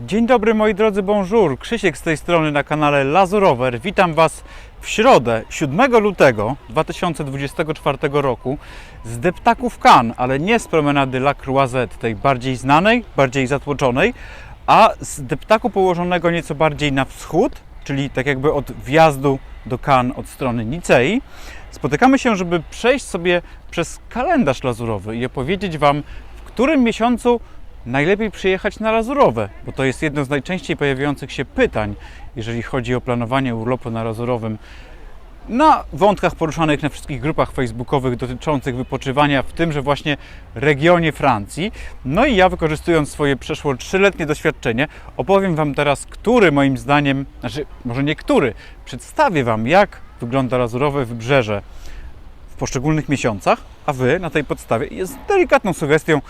Dzień dobry moi drodzy, bonjour. Krzysiek z tej strony na kanale Lazurower. Witam Was w środę, 7 lutego 2024 roku z deptaków Cannes, ale nie z promenady La Croisette, tej bardziej znanej, bardziej zatłoczonej, a z deptaku położonego nieco bardziej na wschód, czyli tak jakby od wjazdu do Cannes od strony Nicei. Spotykamy się, żeby przejść sobie przez kalendarz lazurowy i opowiedzieć Wam, w którym miesiącu najlepiej przyjechać na Lazurowe, bo to jest jedno z najczęściej pojawiających się pytań, jeżeli chodzi o planowanie urlopu na Lazurowym. Na wątkach poruszanych na wszystkich grupach facebookowych dotyczących wypoczywania w tymże właśnie regionie Francji. No i ja wykorzystując swoje przeszło trzyletnie doświadczenie, opowiem Wam teraz, który moim zdaniem, znaczy może nie który, przedstawię Wam jak wygląda lazurowe wybrzeże w poszczególnych miesiącach, a Wy na tej podstawie jest delikatną sugestią,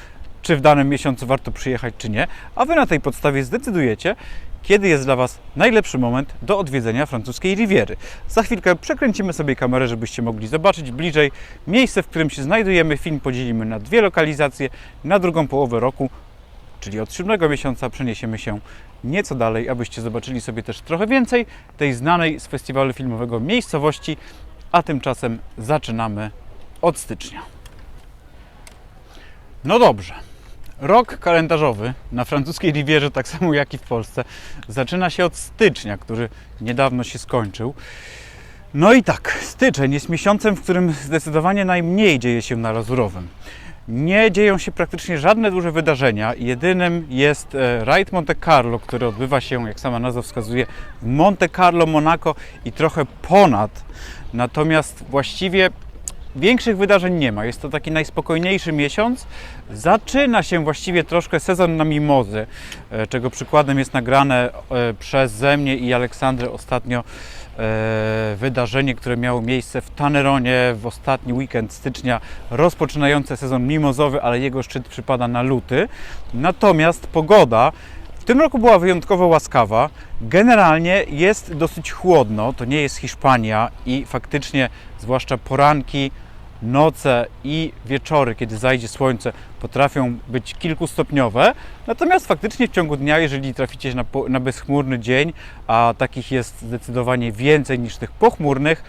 czy w danym miesiącu warto przyjechać, czy nie, a Wy na tej podstawie zdecydujecie, kiedy jest dla Was najlepszy moment do odwiedzenia francuskiej Riviery. Za chwilkę przekręcimy sobie kamerę, żebyście mogli zobaczyć bliżej miejsce, w którym się znajdujemy. Film podzielimy na dwie lokalizacje, na drugą połowę roku, czyli od siódmego miesiąca przeniesiemy się nieco dalej, abyście zobaczyli sobie też trochę więcej tej znanej z festiwalu filmowego miejscowości, a tymczasem zaczynamy od stycznia. No dobrze. Rok kalendarzowy na francuskiej Rivierze, tak samo jak i w Polsce, zaczyna się od stycznia, który niedawno się skończył. No i tak, styczeń jest miesiącem, w którym zdecydowanie najmniej dzieje się na Lazurowym. Nie dzieją się praktycznie żadne duże wydarzenia. Jedynym jest e, Raid Monte Carlo, który odbywa się, jak sama nazwa wskazuje, w Monte Carlo, Monaco i trochę ponad. Natomiast właściwie Większych wydarzeń nie ma. Jest to taki najspokojniejszy miesiąc. Zaczyna się właściwie troszkę sezon na mimozy, e, czego przykładem jest nagrane e, przeze mnie i Aleksandrę ostatnio e, wydarzenie, które miało miejsce w Taneronie w ostatni weekend stycznia, rozpoczynające sezon mimozowy, ale jego szczyt przypada na luty. Natomiast pogoda w tym roku była wyjątkowo łaskawa. Generalnie jest dosyć chłodno. To nie jest Hiszpania i faktycznie, zwłaszcza poranki, noce i wieczory, kiedy zajdzie słońce, potrafią być kilkustopniowe. Natomiast faktycznie w ciągu dnia, jeżeli traficie na, na bezchmurny dzień, a takich jest zdecydowanie więcej niż tych pochmurnych,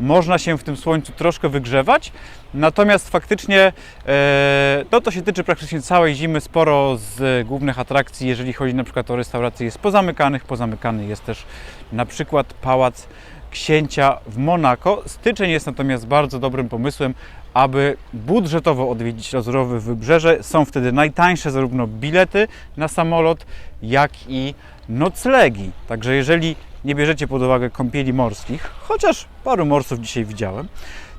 można się w tym słońcu troszkę wygrzewać. Natomiast faktycznie e, no to się tyczy praktycznie całej zimy. Sporo z głównych atrakcji, jeżeli chodzi na przykład o restauracje, jest pozamykanych. Pozamykany jest też na przykład pałac księcia w Monako. Styczeń jest natomiast bardzo dobrym pomysłem, aby budżetowo odwiedzić Lazurowe Wybrzeże. Są wtedy najtańsze zarówno bilety na samolot, jak i noclegi. Także jeżeli nie bierzecie pod uwagę kąpieli morskich, chociaż paru morsów dzisiaj widziałem,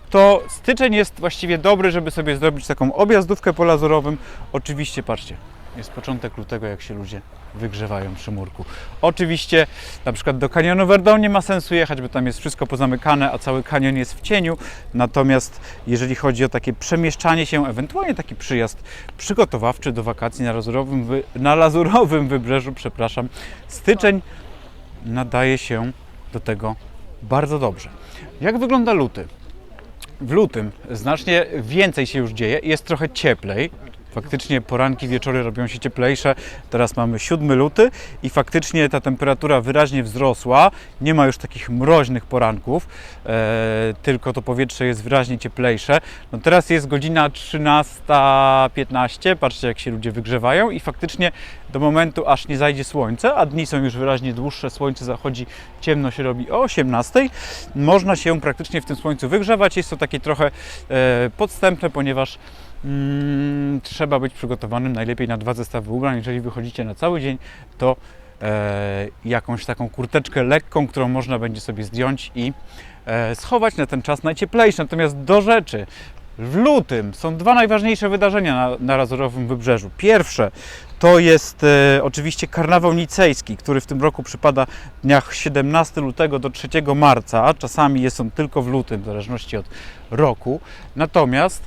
to styczeń jest właściwie dobry, żeby sobie zrobić taką objazdówkę po Lazurowym. Oczywiście, patrzcie, jest początek lutego, jak się ludzie wygrzewają przy murku. Oczywiście na przykład do kanionu Verdon nie ma sensu jechać, bo tam jest wszystko pozamykane, a cały kanion jest w cieniu. Natomiast jeżeli chodzi o takie przemieszczanie się, ewentualnie taki przyjazd przygotowawczy do wakacji na Lazurowym, wy, na lazurowym wybrzeżu, przepraszam, styczeń nadaje się do tego bardzo dobrze. Jak wygląda luty? W lutym znacznie więcej się już dzieje, jest trochę cieplej. Faktycznie poranki, wieczory robią się cieplejsze. Teraz mamy 7 luty i faktycznie ta temperatura wyraźnie wzrosła. Nie ma już takich mroźnych poranków, e, tylko to powietrze jest wyraźnie cieplejsze. No teraz jest godzina 13.15. Patrzcie, jak się ludzie wygrzewają, i faktycznie do momentu, aż nie zajdzie słońce, a dni są już wyraźnie dłuższe, słońce zachodzi, ciemno się robi o 18:00, można się praktycznie w tym słońcu wygrzewać. Jest to takie trochę e, podstępne, ponieważ mm, trzeba być przygotowanym najlepiej na dwa zestawy ubrań. Jeżeli wychodzicie na cały dzień, to e, jakąś taką kurteczkę lekką, którą można będzie sobie zdjąć i e, schować na ten czas najcieplejszy. Natomiast do rzeczy. W lutym są dwa najważniejsze wydarzenia na, na Razorowym Wybrzeżu. Pierwsze to jest e, oczywiście karnawał nicejski, który w tym roku przypada w dniach 17 lutego do 3 marca. Czasami jest on tylko w lutym, w zależności od roku. Natomiast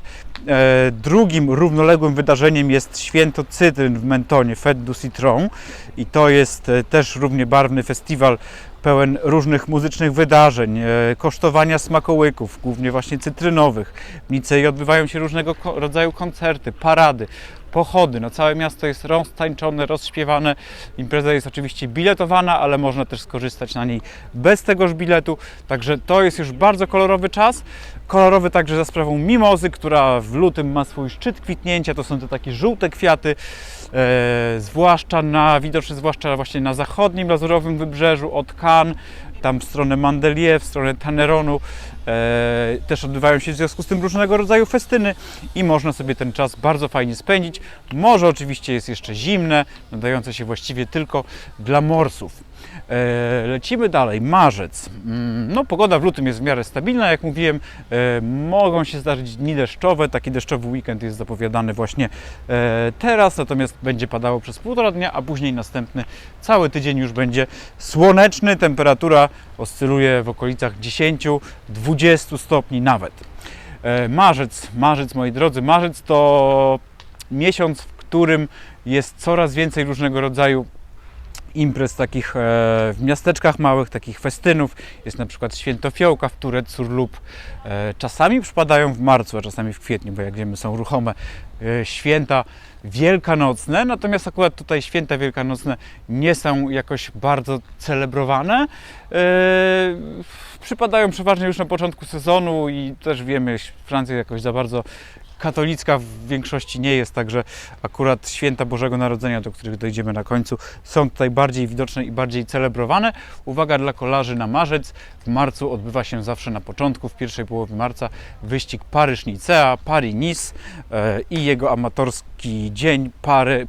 e, drugim równoległym wydarzeniem jest święto cytryn w Mentonie, Fête du Citron. I to jest e, też równie barwny festiwal pełen różnych muzycznych wydarzeń, e, kosztowania smakołyków, głównie właśnie cytrynowych. W Nicei odbywają się różnego rodzaju koncerty, parady. pochody. No całe miasto jest roztańczone, rozśpiewane. Impreza jest oczywiście biletowana, ale można też skorzystać na niej bez tegoż biletu. Także to jest już bardzo kolorowy czas. Kolorowy także za sprawą mimozy, która w lutym ma swój szczyt kwitnięcia. To są te takie żółte kwiaty, e, zwłaszcza na, widoczne zwłaszcza właśnie na zachodnim lazurowym wybrzeżu od Cannes, tam w stronę Mandelier, w stronę Tanneronu. E, też odbywają się w związku z tym różnego rodzaju festyny i można sobie ten czas bardzo fajnie spędzić. Morze oczywiście jest jeszcze zimne, nadające się właściwie tylko dla morsów. E, lecimy dalej. Marzec. Mm, No, pogoda w lutym jest w miarę stabilna, jak mówiłem. E, mogą się zdarzyć dni deszczowe. Taki deszczowy weekend jest zapowiadany właśnie e, teraz, natomiast będzie padało przez półtora dnia, a później następny cały tydzień już będzie słoneczny. Temperatura oscyluje w okolicach 10-20 stopni nawet. Marzec, marzec, moi drodzy, marzec to miesiąc, w którym jest coraz więcej różnego rodzaju imprez takich e, w miasteczkach małych, takich festynów. Jest na przykład Święto Fiołka w Turecur lub e, czasami przypadają w marcu, a czasami w kwietniu, bo jak wiemy są ruchome e, święta wielkanocne. Natomiast akurat tutaj święta wielkanocne nie są jakoś bardzo celebrowane. Przypadają przeważnie już na początku sezonu i też wiemy, Francja jakoś za bardzo katolicka w większości nie jest, także akurat święta Bożego Narodzenia, do których dojdziemy na końcu, są tutaj bardziej widoczne i bardziej celebrowane. Uwaga dla kolarzy na marzec. W marcu odbywa się zawsze na początku, w pierwszej połowie marca, wyścig Paryż-Nicea, Paris-Nice e, i jego amatorski dzień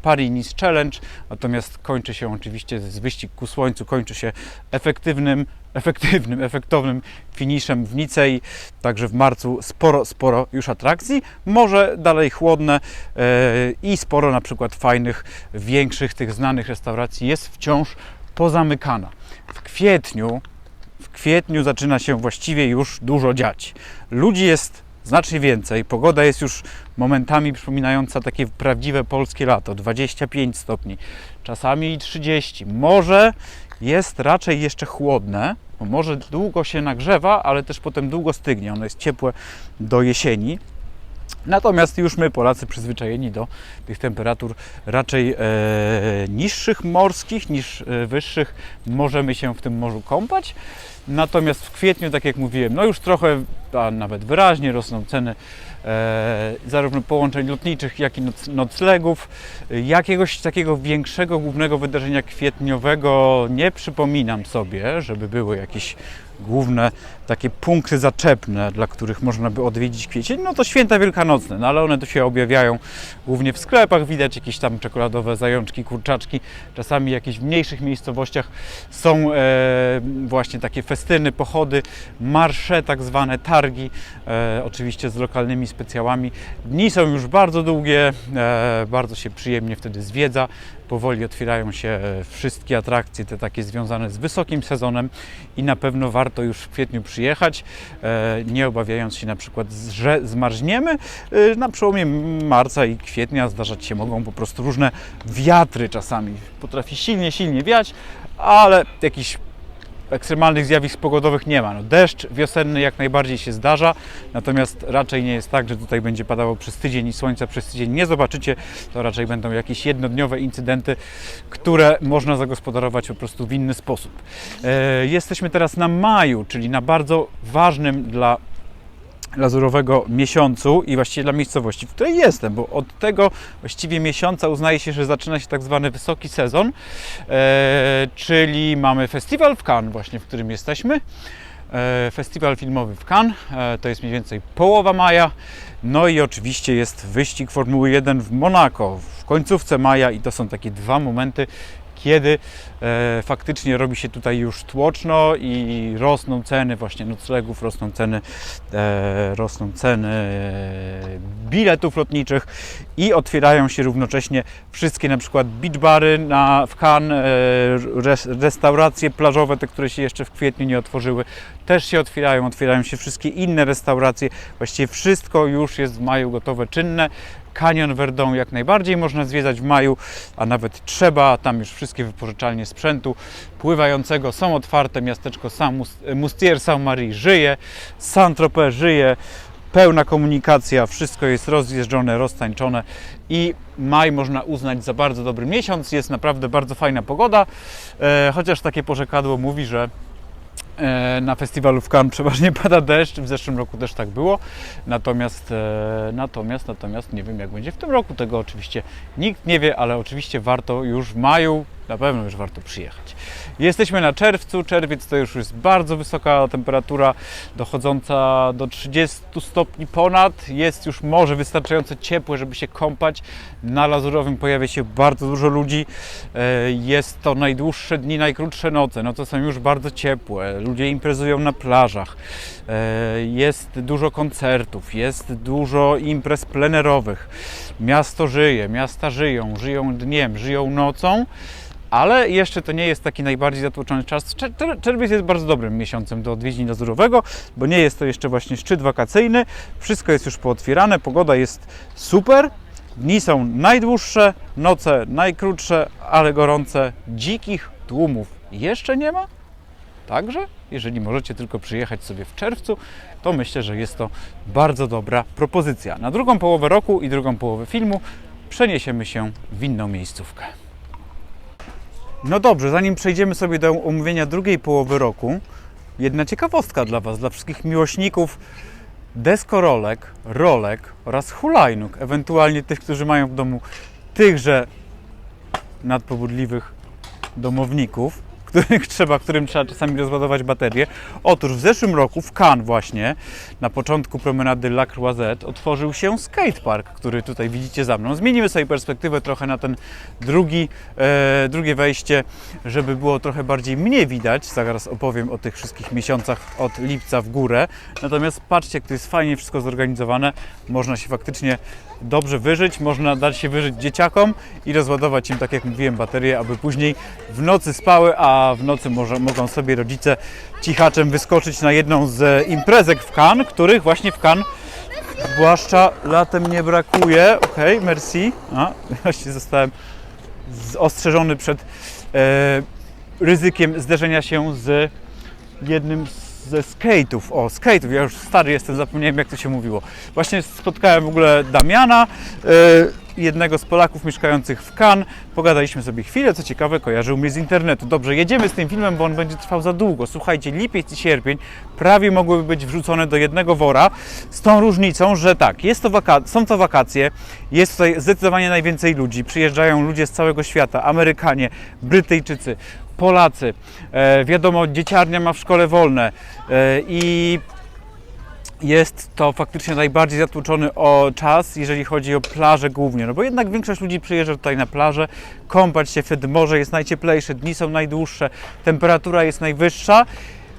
Paris-Nice Challenge. Natomiast kończy się oczywiście z wyścig ku słońcu, kończy się efektywnym efektywnym, efektownym finiszem w Nicei. Także w marcu sporo, sporo już atrakcji. Może dalej chłodne e, i sporo na przykład fajnych, większych, tych znanych restauracji jest wciąż pozamykana. W kwietniu, w kwietniu zaczyna się właściwie już dużo dziać. Ludzi jest znacznie więcej. Pogoda jest już momentami przypominająca takie prawdziwe polskie lato 25 stopni, czasami i 30. Morze jest raczej jeszcze chłodne, morze długo się nagrzewa, ale też potem długo stygnie. Ono jest ciepłe do jesieni. Natomiast już my, Polacy, przyzwyczajeni do tych temperatur raczej e, niższych morskich niż e, wyższych, możemy się w tym morzu kąpać. Natomiast w kwietniu, tak jak mówiłem, no już trochę, a nawet wyraźnie rosną ceny e, zarówno połączeń lotniczych, jak i noc, noclegów. Jakiegoś takiego większego, głównego wydarzenia kwietniowego nie przypominam sobie, żeby były jakieś główne takie punkty zaczepne, dla których można by odwiedzić kwiecień, no to święta wielkanocne, no ale one tu się objawiają głównie w sklepach, widać jakieś tam czekoladowe zajączki, kurczaczki, czasami w mniejszych miejscowościach są e, właśnie takie festyny, pochody, marsze, tak zwane targi, e, oczywiście z lokalnymi specjałami. Dni są już bardzo długie, e, bardzo się przyjemnie wtedy zwiedza, powoli otwierają się e, wszystkie atrakcje, te takie związane z wysokim sezonem i na pewno warto już w kwietniu przyjechać, e, nie obawiając się na przykład, że zmarzniemy. E, Na przełomie marca i kwietnia zdarzać się mogą po prostu różne wiatry czasami. Potrafi silnie, silnie wiać, ale jakiś ekstremalnych zjawisk pogodowych nie ma. No, deszcz wiosenny jak najbardziej się zdarza, natomiast raczej nie jest tak, że tutaj będzie padało przez tydzień i słońca przez tydzień nie zobaczycie. To raczej będą jakieś jednodniowe incydenty, które można zagospodarować po prostu w inny sposób. E, jesteśmy teraz na maju, czyli na bardzo ważnym dla lazurowego miesiącu i właściwie dla miejscowości, w której jestem, bo od tego właściwie miesiąca uznaje się, że zaczyna się tak zwany wysoki sezon, e, czyli mamy festiwal w Cannes właśnie, w którym jesteśmy. E, festiwal filmowy w Cannes, e, to jest mniej więcej połowa maja. No i oczywiście jest wyścig Formuły 1 w Monako w końcówce maja i to są takie dwa momenty, kiedy e, faktycznie robi się tutaj już tłoczno i rosną ceny właśnie noclegów, rosną ceny, e, rosną ceny e, biletów lotniczych i otwierają się równocześnie wszystkie na przykład beach bary na, w Cannes, e, res, restauracje plażowe, te, które się jeszcze w kwietniu nie otworzyły, też się otwierają, otwierają się wszystkie inne restauracje, właściwie wszystko już jest w maju gotowe, czynne. Kanion Verdon jak najbardziej można zwiedzać w maju, a nawet trzeba. Tam już wszystkie wypożyczalnie sprzętu pływającego są otwarte. Miasteczko Saint-Mustier Saint-Marie żyje, Saint-Tropez żyje. pełna komunikacja, wszystko jest rozjeżdżone, roztańczone i maj można uznać za bardzo dobry miesiąc. Jest naprawdę bardzo fajna pogoda, e, chociaż takie porzekadło mówi, że na festiwalu w Cannes przeważnie pada deszcz, w zeszłym roku też tak było, natomiast, e, natomiast, natomiast nie wiem jak będzie w tym roku, tego oczywiście nikt nie wie, ale oczywiście warto już w maju, na pewno już warto przyjechać. Jesteśmy na czerwcu, czerwiec to już jest bardzo wysoka temperatura, dochodząca do 30 stopni ponad, jest już morze wystarczająco ciepłe, żeby się kąpać, na Lazurowym pojawia się bardzo dużo ludzi, E, jest to najdłuższe dni, najkrótsze noce, no to są już bardzo ciepłe, ludzie imprezują na plażach, E, jest dużo koncertów, jest dużo imprez plenerowych, miasto żyje, miasta żyją, żyją dniem, żyją nocą, ale jeszcze to nie jest taki najbardziej zatłoczony czas. Czer- czer- Czerwiec jest bardzo dobrym miesiącem do odwiedzin Lazurowego, bo nie jest to jeszcze właśnie szczyt wakacyjny. Wszystko jest już pootwierane, pogoda jest super. Dni są najdłuższe, noce najkrótsze, ale gorące. Dzikich tłumów jeszcze nie ma. Także, jeżeli możecie tylko przyjechać sobie w czerwcu, to myślę, że jest to bardzo dobra propozycja. Na drugą połowę roku i drugą połowę filmu przeniesiemy się w inną miejscówkę. No dobrze, zanim przejdziemy sobie do omówienia drugiej połowy roku, jedna ciekawostka dla Was, dla wszystkich miłośników deskorolek, rolek oraz hulajnóg, ewentualnie tych, którzy mają w domu tychże nadpobudliwych domowników, których trzeba, którym trzeba czasami rozładować baterię. Otóż w zeszłym roku w Cannes właśnie, na początku promenady La Croisette, otworzył się skatepark, który tutaj widzicie za mną. Zmienimy sobie perspektywę trochę na ten drugi, e, drugie wejście, żeby było trochę bardziej mnie widać. Zaraz opowiem o tych wszystkich miesiącach od lipca w górę. Natomiast patrzcie, jak to jest fajnie wszystko zorganizowane. Można się faktycznie dobrze wyżyć, można dać się wyżyć dzieciakom i rozładować im, tak jak mówiłem, baterie, aby później w nocy spały, a w nocy może, mogą sobie rodzice cichaczem wyskoczyć na jedną z imprezek w Cannes, których właśnie w Cannes zwłaszcza latem nie brakuje. Okej, merci. A, właśnie zostałem ostrzeżony przed e, ryzykiem zderzenia się z jednym ze skate'ów. O, skate'ów, ja już stary jestem, zapomniałem jak to się mówiło. Właśnie spotkałem w ogóle Damiana, e, jednego z Polaków mieszkających w Cannes. Pogadaliśmy sobie chwilę, co ciekawe, kojarzył mnie z internetu. Dobrze, jedziemy z tym filmem, bo on będzie trwał za długo. Słuchajcie, lipiec i sierpień prawie mogłyby być wrzucone do jednego wora, z tą różnicą, że tak, jest to są to wakacje, jest tutaj zdecydowanie najwięcej ludzi, przyjeżdżają ludzie z całego świata, Amerykanie, Brytyjczycy, Polacy. E, wiadomo, dzieciarnia ma w szkole wolne e, i jest to faktycznie najbardziej zatłoczony o czas, jeżeli chodzi o plażę głównie, no bo jednak większość ludzi przyjeżdża tutaj na plażę, kąpać się, wtedy morze jest najcieplejsze, dni są najdłuższe, temperatura jest najwyższa.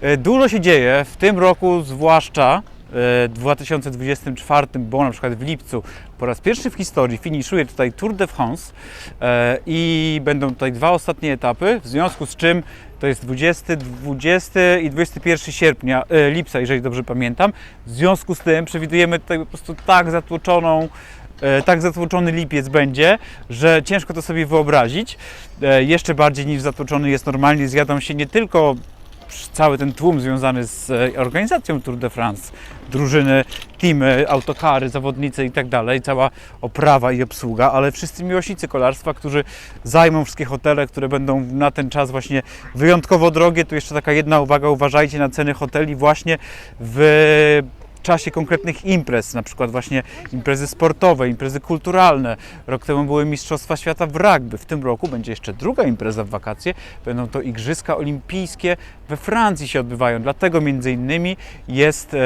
E, Dużo się dzieje, w tym roku zwłaszcza 2024, bo na przykład w lipcu po raz pierwszy w historii finiszuje tutaj Tour de France e, i będą tutaj dwa ostatnie etapy, w związku z czym to jest 20, 20 i 21 sierpnia, e, lipca, jeżeli dobrze pamiętam. W związku z tym przewidujemy tutaj po prostu tak zatłoczoną e, tak zatłoczony lipiec będzie, że ciężko to sobie wyobrazić. Jeszcze bardziej niż zatłoczony jest normalnie. Zjadą się nie tylko cały ten tłum związany z e, organizacją Tour de France, drużyny, teamy, autokary, zawodnicy i tak dalej, cała oprawa i obsługa, ale wszyscy miłośnicy kolarstwa, którzy zajmą wszystkie hotele, które będą na ten czas właśnie wyjątkowo drogie. Tu jeszcze taka jedna uwaga, uważajcie na ceny hoteli właśnie w czasie konkretnych imprez, na przykład właśnie imprezy sportowe, imprezy kulturalne. Rok temu były Mistrzostwa Świata w rugby. W tym roku będzie jeszcze druga impreza w wakacje. Będą to Igrzyska Olimpijskie we Francji się odbywają. Dlatego między innymi jest e,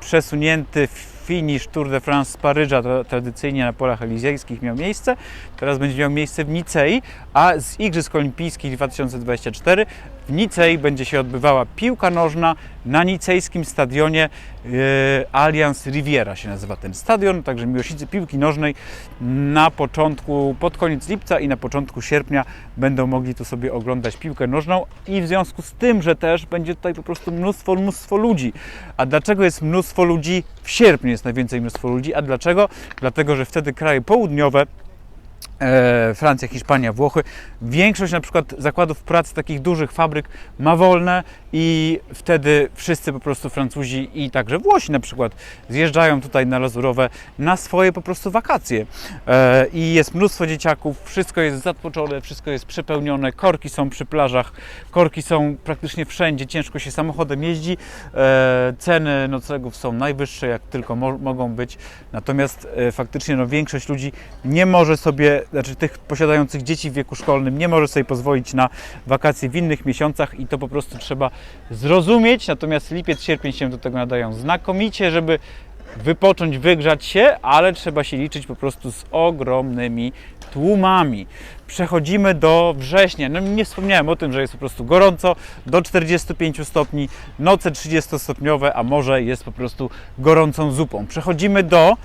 przesunięty finisz Tour de France z Paryża, tra- tradycyjnie na polach elizejskich miał miejsce. Teraz będzie miał miejsce w Nicei, a z Igrzysk Olimpijskich 2024 w Nicei będzie się odbywała piłka nożna na nicejskim stadionie e, Allianz Riviera się nazywa ten stadion, także miłośnicy piłki nożnej na początku, pod koniec lipca i na początku sierpnia będą mogli tu sobie oglądać piłkę nożną i w związku z tym, że też będzie tutaj po prostu mnóstwo, mnóstwo ludzi. A dlaczego jest mnóstwo ludzi? W sierpniu jest najwięcej mnóstwo ludzi, a dlaczego? Dlatego, że wtedy kraje południowe e, Francja, Hiszpania, Włochy. Większość na przykład zakładów pracy takich dużych fabryk ma wolne i wtedy wszyscy po prostu Francuzi i także Włosi na przykład zjeżdżają tutaj na Lazurowe na swoje po prostu wakacje. E, I jest mnóstwo dzieciaków, wszystko jest zatłoczone, wszystko jest przepełnione, korki są przy plażach, korki są praktycznie wszędzie, ciężko się samochodem jeździ, e, ceny noclegów są najwyższe jak tylko mo- mogą być, natomiast faktycznie no, większość ludzi nie może sobie, znaczy tych posiadających dzieci w wieku szkolnym, nie może sobie pozwolić na wakacje w innych miesiącach i to po prostu trzeba zrozumieć, natomiast lipiec, sierpień się do tego nadają znakomicie, żeby wypocząć, wygrzać się, ale trzeba się liczyć po prostu z ogromnymi tłumami. Przechodzimy do września. No nie wspomniałem o tym, że jest po prostu gorąco, do 45 stopni, noce 30-stopniowe, a morze jest po prostu gorącą zupą. Przechodzimy do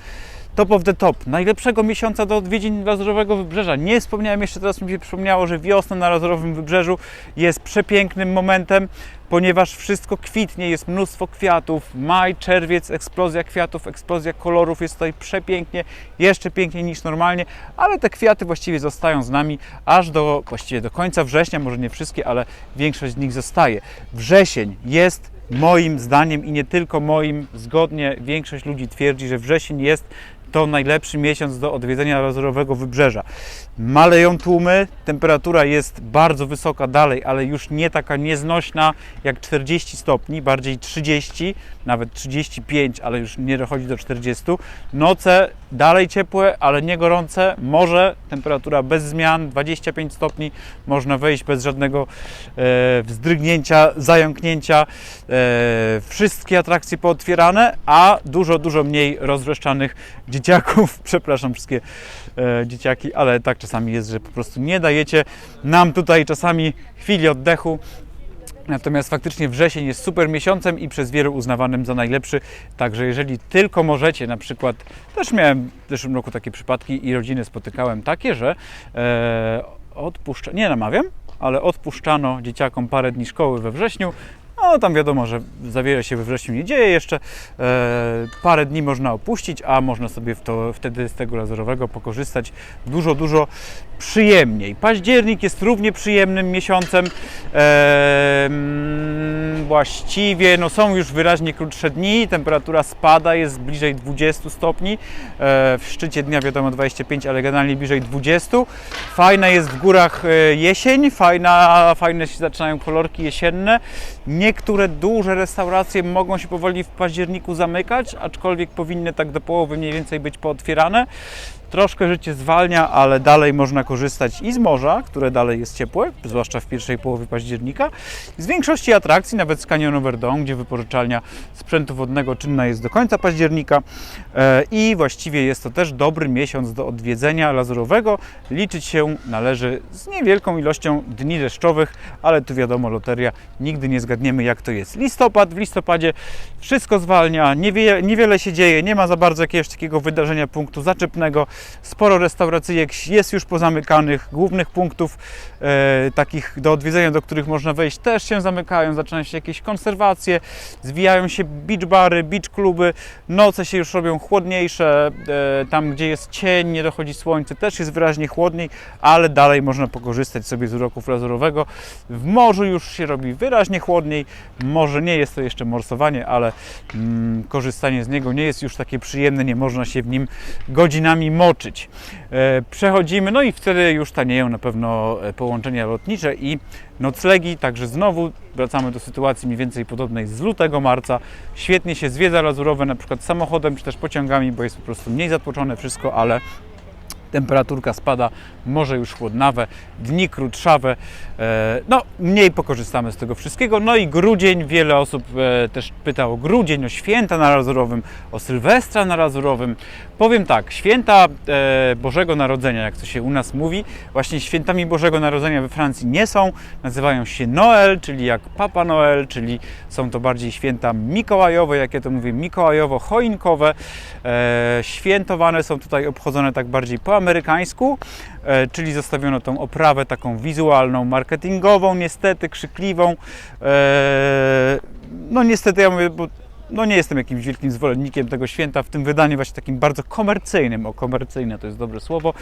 Top of the top, najlepszego miesiąca do odwiedzin Lazurowego Wybrzeża. Nie wspomniałem jeszcze, teraz mi się przypomniało, że wiosna na Lazurowym Wybrzeżu jest przepięknym momentem, ponieważ wszystko kwitnie, jest mnóstwo kwiatów. Maj, czerwiec, eksplozja kwiatów, eksplozja kolorów, jest tutaj przepięknie, jeszcze piękniej niż normalnie, ale te kwiaty właściwie zostają z nami aż do, właściwie do końca września, może nie wszystkie, ale większość z nich zostaje. Wrzesień jest moim zdaniem i nie tylko moim, zgodnie większość ludzi twierdzi, że wrzesień jest to najlepszy miesiąc do odwiedzenia lazurowego wybrzeża. Maleją tłumy, temperatura jest bardzo wysoka dalej, ale już nie taka nieznośna jak 40 stopni, bardziej 30, nawet 35, ale już nie dochodzi do 40. Noce dalej ciepłe, ale nie gorące. Morze, temperatura bez zmian, 25 stopni, można wejść bez żadnego e, wzdrygnięcia, zająknięcia. E, wszystkie atrakcje pootwierane, a dużo, dużo mniej rozwrzeszczanych dzieciaków. Przepraszam wszystkie e, dzieciaki, ale tak czasami jest, że po prostu nie dajecie nam tutaj czasami chwili oddechu. Natomiast faktycznie wrzesień jest super miesiącem i przez wielu uznawanym za najlepszy. Także jeżeli tylko możecie, na przykład też miałem w zeszłym roku takie przypadki i rodziny spotykałem takie, że e, odpuszcza, nie namawiam, ale odpuszczano dzieciakom parę dni szkoły we wrześniu. No tam wiadomo, że za wiele się we wrześniu nie dzieje jeszcze. E, parę dni można opuścić, a można sobie w to, wtedy z tego lazurowego pokorzystać dużo, dużo przyjemniej. Październik jest równie przyjemnym miesiącem. E, właściwie no, są już wyraźnie krótsze dni, temperatura spada, jest bliżej 20 stopni. E, w szczycie dnia wiadomo 25, ale generalnie bliżej 20. Fajna jest w górach e, jesień, fajna, fajne się zaczynają kolorki jesienne. Niektóre duże restauracje mogą się powoli w październiku zamykać, aczkolwiek powinny tak do połowy mniej więcej być pootwierane. Troszkę życie zwalnia, ale dalej można korzystać i z morza, które dalej jest ciepłe, zwłaszcza w pierwszej połowie października. Z większości atrakcji, nawet z Canyonu Verdon, gdzie wypożyczalnia sprzętu wodnego czynna jest do końca października. E, I właściwie jest to też dobry miesiąc do odwiedzenia lazurowego. Liczyć się należy z niewielką ilością dni deszczowych, ale tu wiadomo, loteria, nigdy nie zgadniemy jak to jest. Listopad, w listopadzie wszystko zwalnia, niewie, niewiele się dzieje, nie ma za bardzo jakiegoś takiego wydarzenia punktu zaczepnego. Sporo restauracyjek jest już pozamykanych, głównych punktów e, takich do odwiedzenia, do których można wejść, też się zamykają, zaczynają się jakieś konserwacje, zwijają się beach bary, beach kluby, noce się już robią chłodniejsze, e, tam gdzie jest cień, nie dochodzi słońce, też jest wyraźnie chłodniej, ale dalej można pokorzystać sobie z uroków lazurowego. W morzu już się robi wyraźnie chłodniej, może nie jest to jeszcze morsowanie, ale mm, korzystanie z niego nie jest już takie przyjemne, nie można się w nim godzinami moczyć. E, przechodzimy, no i wtedy już tanieją na pewno e, połączenia lotnicze i noclegi, także znowu wracamy do sytuacji mniej więcej podobnej z lutego, marca. Świetnie się zwiedza lazurowe, na przykład samochodem czy też pociągami, bo jest po prostu mniej zatłoczone wszystko, ale temperaturka spada, morze już chłodnawe, dni krótszawe, e, no mniej pokorzystamy z tego wszystkiego. No i grudzień, wiele osób e, też pyta o grudzień, o święta na Lazurowym, o Sylwestra na Lazurowym. Powiem tak, święta e, Bożego Narodzenia, jak to się u nas mówi, właśnie świętami Bożego Narodzenia we Francji nie są, nazywają się Noel, czyli jak Papa Noel, czyli są to bardziej święta mikołajowe, jak ja to mówię, mikołajowo-choinkowe. Świętowane są tutaj obchodzone tak bardziej po amerykańsku, e, czyli zostawiono tą oprawę taką wizualną, marketingową, niestety krzykliwą. E, no niestety ja mówię, bo no nie jestem jakimś wielkim zwolennikiem tego święta w tym wydaniu właśnie takim bardzo komercyjnym, o komercyjne to jest dobre słowo.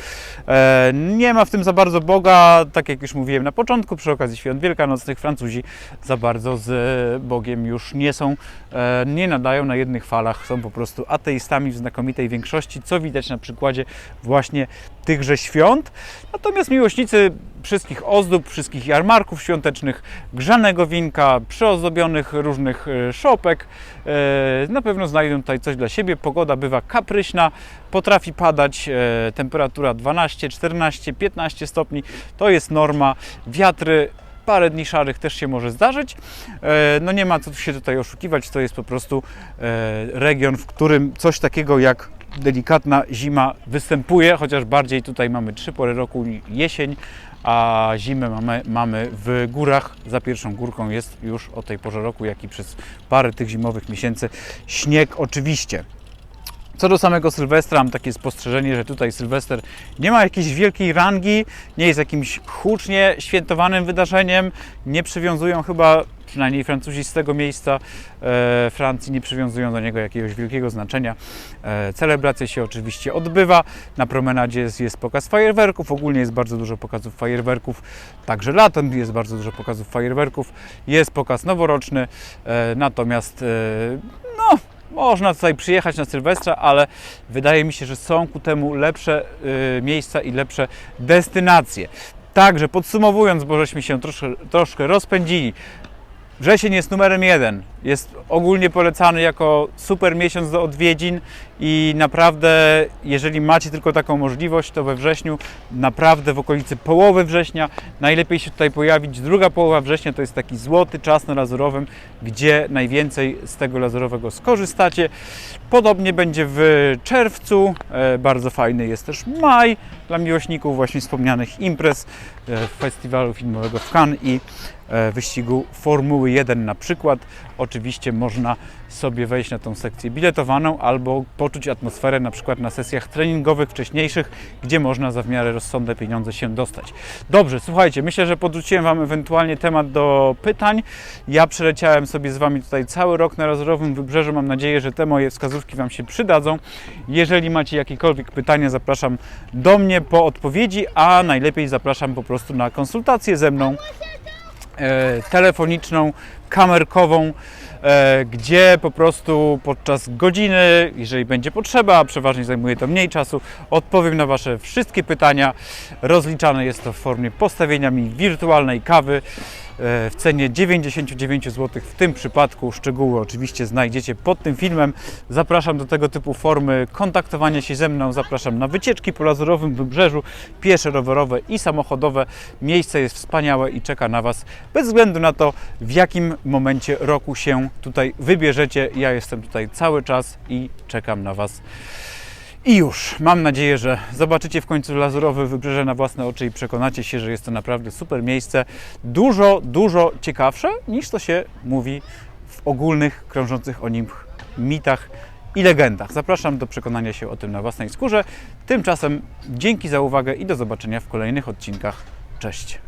E, nie ma w tym za bardzo Boga, tak jak już mówiłem na początku, przy okazji świąt wielkanocnych Francuzi za bardzo z Bogiem już nie są, e, nie nadają na jednych falach, są po prostu ateistami w znakomitej większości, co widać na przykładzie właśnie tychże świąt. Natomiast miłośnicy wszystkich ozdób, wszystkich jarmarków świątecznych, grzanego winka, przyozdobionych różnych e, szopek, e, na pewno znajdą tutaj coś dla siebie. Pogoda bywa kapryśna, potrafi padać, e, temperatura 12, 14, 15 stopni, to jest norma. Wiatry parę dni szarych też się może zdarzyć. E, No nie ma co się tutaj oszukiwać, to jest po prostu e, region, w którym coś takiego jak delikatna zima występuje, chociaż bardziej tutaj mamy trzy pory roku, jesień, a zimę mamy, mamy w górach. Za pierwszą górką jest już o tej porze roku, jak i przez parę tych zimowych miesięcy śnieg oczywiście. Co do samego Sylwestra, mam takie spostrzeżenie, że tutaj Sylwester nie ma jakiejś wielkiej rangi, nie jest jakimś hucznie świętowanym wydarzeniem. Nie przywiązują chyba, przynajmniej Francuzi z tego miejsca e, Francji, nie przywiązują do niego jakiegoś wielkiego znaczenia. E, celebracja się oczywiście odbywa. Na promenadzie jest, jest pokaz fajerwerków, ogólnie jest bardzo dużo pokazów fajerwerków. Także latem jest bardzo dużo pokazów fajerwerków. Jest pokaz noworoczny, e, natomiast e, no, można tutaj przyjechać na Sylwestra, ale wydaje mi się, że są ku temu lepsze y, miejsca i lepsze destynacje. Także podsumowując, bo żeśmy się troszkę, troszkę rozpędzili. Wrzesień jest numerem jeden. Jest ogólnie polecany jako super miesiąc do odwiedzin i naprawdę, jeżeli macie tylko taką możliwość, to we wrześniu, naprawdę w okolicy połowy września, najlepiej się tutaj pojawić. Druga połowa września to jest taki złoty czas na lazurowym, gdzie najwięcej z tego lazurowego skorzystacie. Podobnie będzie w czerwcu. E, bardzo fajny jest też maj dla miłośników właśnie wspomnianych imprez, e, festiwalu filmowego w Cannes i wyścigu Formuły 1 na przykład. Oczywiście można sobie wejść na tą sekcję biletowaną albo poczuć atmosferę na przykład na sesjach treningowych wcześniejszych, gdzie można za w miarę rozsądne pieniądze się dostać. Dobrze, słuchajcie, myślę, że podrzuciłem Wam ewentualnie temat do pytań. Ja przeleciałem sobie z Wami tutaj cały rok na Razorowym Wybrzeżu. Mam nadzieję, że te moje wskazówki Wam się przydadzą. Jeżeli macie jakiekolwiek pytania, zapraszam do mnie po odpowiedzi, a najlepiej zapraszam po prostu na konsultację ze mną e, telefoniczną, kamerkową, e, gdzie po prostu podczas godziny, jeżeli będzie potrzeba, przeważnie zajmuje to mniej czasu, odpowiem na Wasze wszystkie pytania. Rozliczane jest to w formie postawienia mi wirtualnej kawy e, w cenie 99 zł. W tym przypadku szczegóły oczywiście znajdziecie pod tym filmem. Zapraszam do tego typu formy kontaktowania się ze mną. Zapraszam na wycieczki po lazurowym wybrzeżu, piesze, rowerowe i samochodowe. Miejsce jest wspaniałe i czeka na Was bez względu na to, w jakim momencie roku się tutaj wybierzecie. Ja jestem tutaj cały czas i czekam na Was. I już, mam nadzieję, że zobaczycie w końcu lazurowe wybrzeże na własne oczy i przekonacie się, że jest to naprawdę super miejsce. Dużo, dużo ciekawsze niż to się mówi w ogólnych, krążących o nim mitach i legendach. Zapraszam do przekonania się o tym na własnej skórze. Tymczasem dzięki za uwagę i do zobaczenia w kolejnych odcinkach. Cześć!